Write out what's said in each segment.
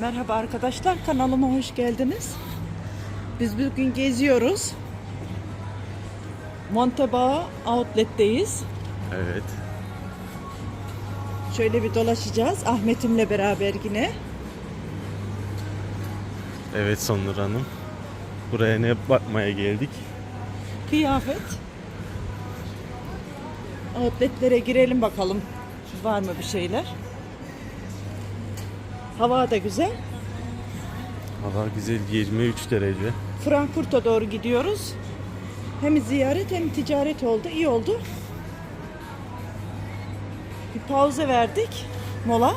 Merhaba arkadaşlar kanalıma hoş geldiniz. Biz bugün geziyoruz. Montebao Outlet'teyiz. Evet. Şöyle bir dolaşacağız Ahmet'imle beraber yine. Evet Sonur Hanım. Buraya ne bakmaya geldik? Kıyafet. Outlet'lere girelim bakalım. Var mı bir şeyler? Hava da güzel. Hava güzel 23 derece. Frankfurt'a doğru gidiyoruz. Hem ziyaret hem ticaret oldu. İyi oldu. Bir pauze verdik. Mola.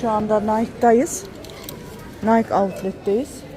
Şu anda Nike'dayız. Nike Outlet'teyiz.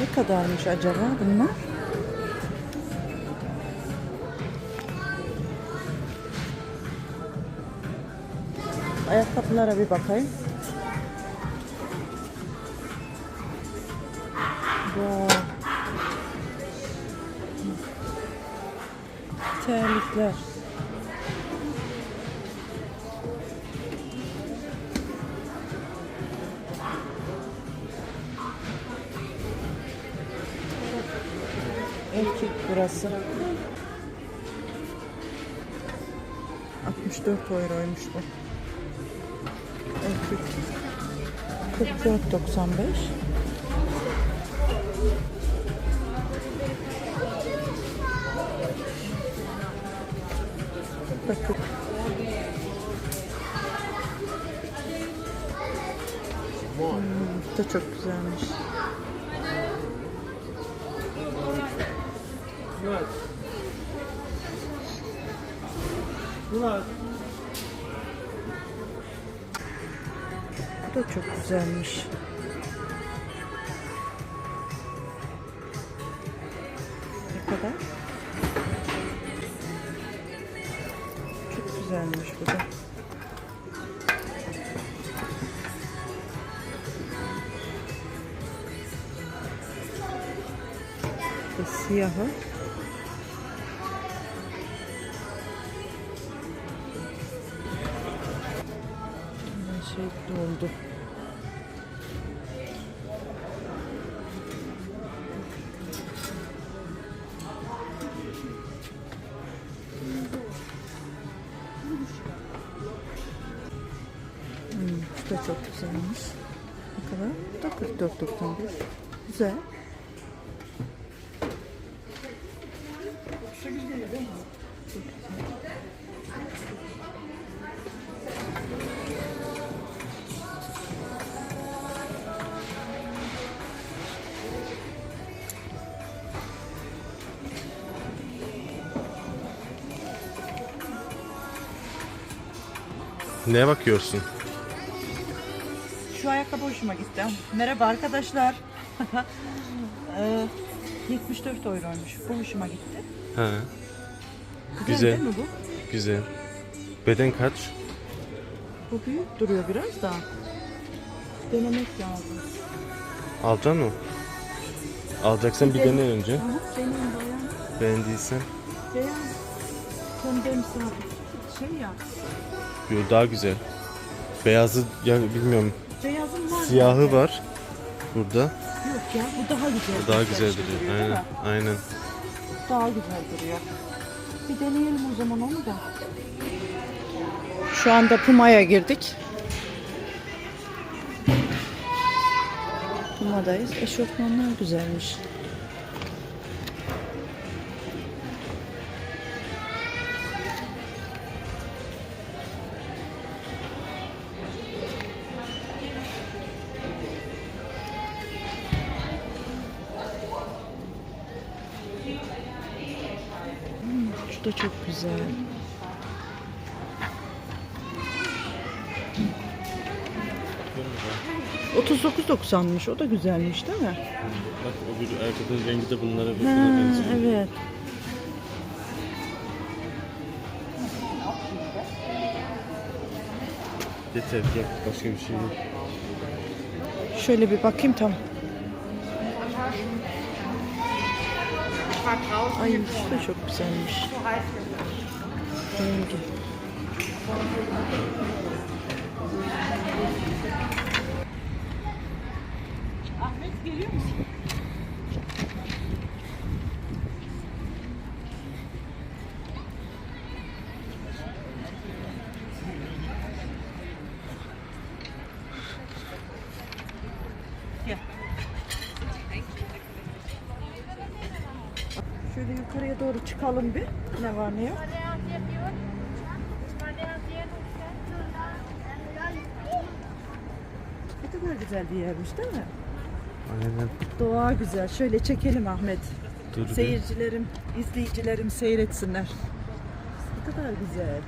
Ne kadarmış acaba bunlar? Ayakkabılara bir bakayım. Wow. Terlikler. Burası. 64 euroymuş bu. Erkek 44.95. Bakın. Hmm, bu da çok güzelmiş. Bu da çok güzelmiş. Ne kadar? Çok güzelmiş bu da. Siyahı. Şey doldu. Hmm, bu da çok güzelmiş. Ne kadar? Bu da 44.95. Güzel. Ne bakıyorsun? Şu ayakkabı hoşuma gitti. Merhaba arkadaşlar. Ee, 74 euroymuş. Bu hoşuma gitti. Ha, Güzel, Güzel. değil mi bu? güzel. Beden kaç? Bu büyük duruyor biraz da. Denemek lazım. Alacaksın mı? Alacaksan bir dene önce. Aha, benim bayan, Beğendiysen. pembe misafir. Şey ya, Yo, daha güzel. Beyazı yani bilmiyorum. beyazım var. Siyahı zaten. var. Burada. Yok ya, bu daha güzel. Bu daha Güzel duruyor. değil Aynen. Aynen. Daha güzel duruyor. Bir deneyelim o zaman onu da. Şu anda Puma'ya girdik. Puma'dayız. Eşofmanlar güzelmiş. Şu da çok güzel. ...39.90'mış. O da güzelmiş değil mi? Bak o bir ayakkabının rengi de bunlara Ha, benziyor. evet. Yeter yok başka bir şey yok. Şöyle bir bakayım tam. Ay şu da çok güzelmiş. Rengi. Şöyle yukarıya doğru çıkalım bir. Ne var ne yok. Ne kadar güzel bir yermiş değil mi? Aynen. Doğa güzel. Şöyle çekelim Ahmet. Dur bir. Seyircilerim, izleyicilerim seyretsinler. Ne kadar güzel.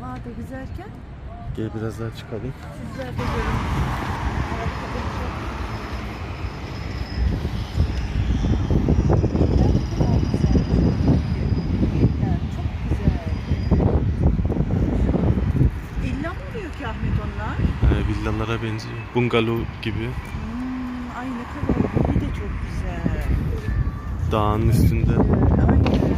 Hava da güzelken Gel biraz daha çıkalım. sizler de görün. Çok güzel. İlla mı oluyor ki Ahmet onlar? Ee, villalara benziyor. Bungalov gibi. Hmm, ay ne kadar iyi de çok güzel. Dağın üstünde. Aynen.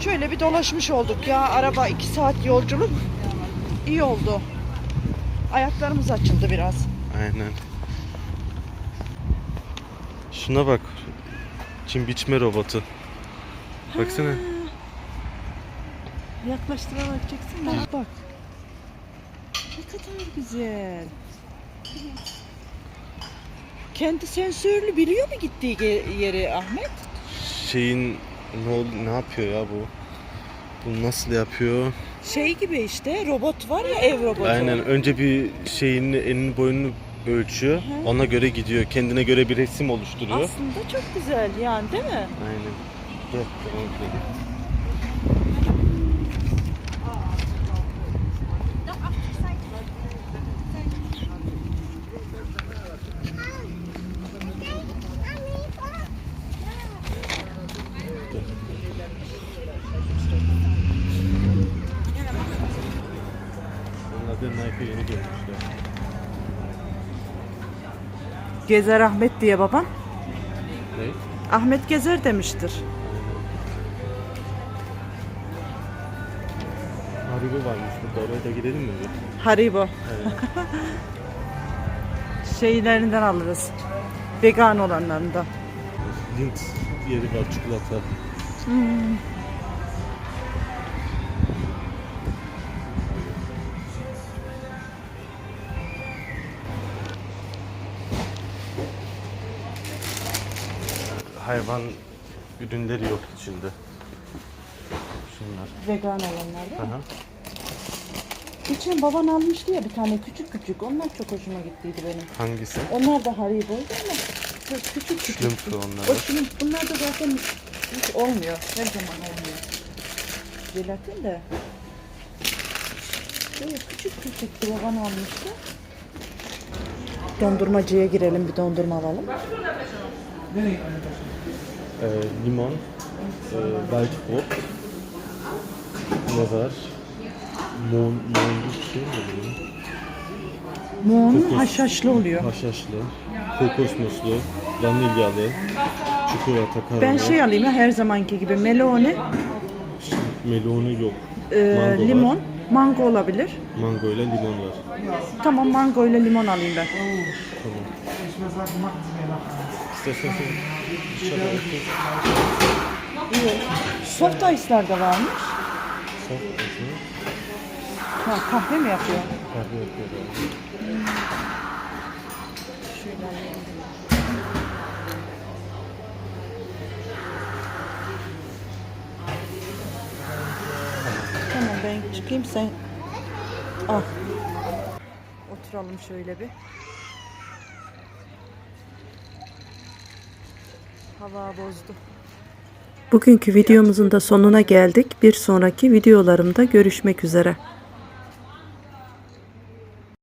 Şöyle bir dolaşmış olduk ya. Araba iki saat yolculuk. İyi oldu. Ayaklarımız açıldı biraz. Aynen. Şuna bak. Çim biçme robotu. Baksana. Yaklaştırarak çeksin bak bak. Kadar güzel. Kendi sensörlü biliyor mu gittiği yeri Ahmet? Şeyin ne ol ne yapıyor ya bu? Bu nasıl yapıyor? Şey gibi işte robot var ya ev robotu. Aynen önce bir şeyin elinin boyunu ölçüyor. Hı. Ona göre gidiyor. Kendine göre bir resim oluşturuyor. Aslında çok güzel yani değil mi? Aynen. Gel. tamam, gel. Da Nike yeni görmüşler. Gezer Ahmet diye baban. Ne? Ahmet Gezer demiştir. Haribo varmış burada. Oraya da gidelim mi? Haribo. Evet. Şeylerinden alırız. Vegan olanlarından. Lindt yeri var çikolata. Hayvan ürünleri yok içinde. Şunlar. Vegan olanlar değil mi? Aha. Geçen baban almıştı ya bir tane küçük küçük. Onlar çok hoşuma gittiydi benim. Hangisi? Onlar da Haribo'ydu ama çok küçük küçük. Şlümpfü onlar. O şlümp bunlar da zaten hiç olmuyor. Her zaman olmuyor. Jelatin de. Böyle küçük küçük bir baban almıştı. Dondurmacıya girelim bir dondurma alalım. Ee, limon, e, fruit. Ne var? Mon, monlu şey mi bu? Muğun Kokos. haşhaşlı oluyor. Haşhaşlı, kokos muslu, vanilyalı, çikolata, karamel. Ben şey alayım ya her zamanki gibi melone, Melonu yok. e, Mango var. limon, mango olabilir. Mango ile limon var. Tamam mango ile limon alayım ben. Tamam. İstersen sen İyi. Soft ice'lar da varmış. Soft olsun. Ha, kahve mi yapıyor? Kahve yapıyor. Şöyle alayım. Tamam ben çıkayım sen al. Oturalım şöyle bir. Hava bozdu. Bugünkü videomuzun da sonuna geldik. Bir sonraki videolarımda görüşmek üzere.